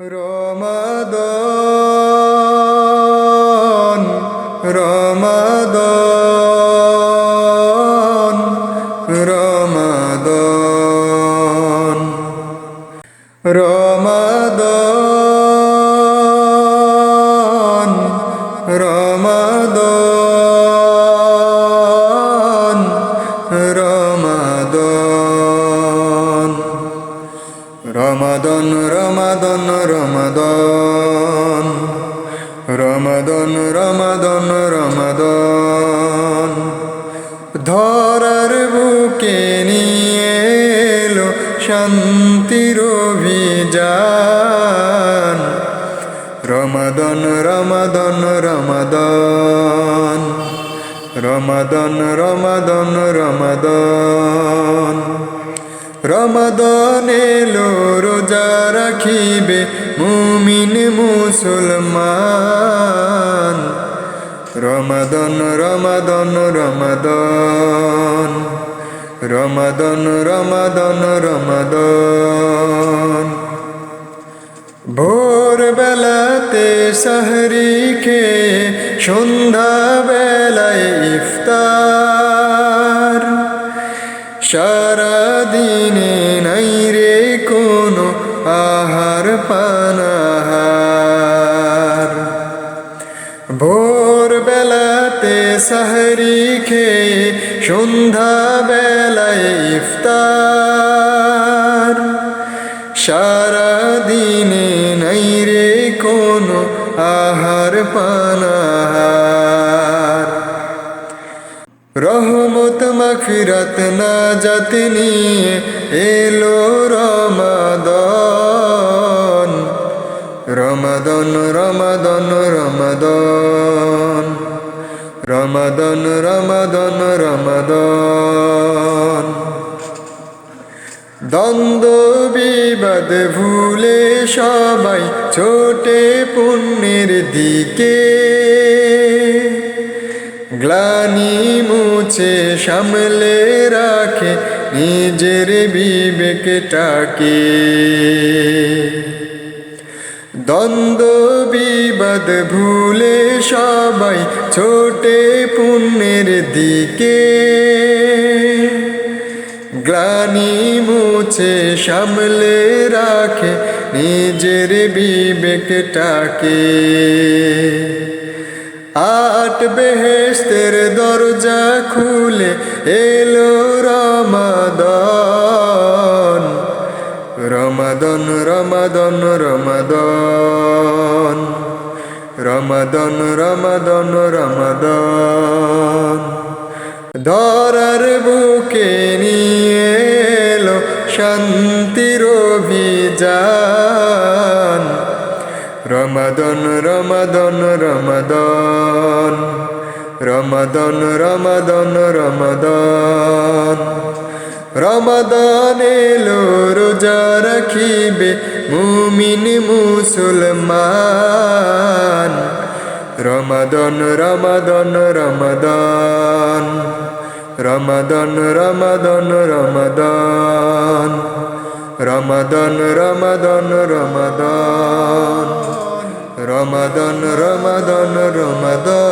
রমাদন রমাদন রমাদন রমাদন। রমাদন রমাদন। রমাদন রমাদন রমাদন। ধরার বুকে নিয়ে এলো শান্তির অভিযান। রমাদন রমাদন রমাদন। রমাদন রমাদন রমাদন। রমাদন এলো, রোজা রাখিবে মুমিন মুসলমান। রমাদন রমাদন রমাদন। রমাদন রমাদন রমাদন। ভোর বেলাতে সাহরি খেয়ে সন্ধ্যা ইফতার। সারা আহার পানাহার। ভোর বেলাতে সাহরি খেয়ে সন্ধ্যা বেলায় ইফতার। সারা দিনে নাই রে কোনো আহার পানাহার। রহমত মাফিরাত না যাতে নিয়ে এলো রমাদন রমাদন রমাদন রমাদন। রমাদন রমাদন রমাদন। দ্বন্দ্ব, বিবাদ, ভুলে সবাই ছোটে পুণ্যের দিকে। গ্লানি মুছে সামলে রাখে নিজের বিবেকটাকে। দ্বন্দ্ব, বিবাদ ভুলে সবাই ছোটে পুণ্যের দিকে। গ্লানি মুছে, সামলে রাখে নিজের বিবেকটাকে। আট বেহেস্তের দরজা খুলে এলো রমাদন। রমাদন রমাদন রমাদন। রমাদন রমাদন রমাদন। ধরার বুকে নিয়ে এলো শান্তির অভিযান। রমাদন রমাদন রমাদন। রমাদন রমাদন রমাদন। রমাদন এলো রোজা রাখিবে মুমিন মুসলমান। রমাদন রমাদন, রমাদান। রমাদন রমাদন, রমাদান। রমাদন রমাদন, রমাদান। রমাদন রমাদন, রমাদান।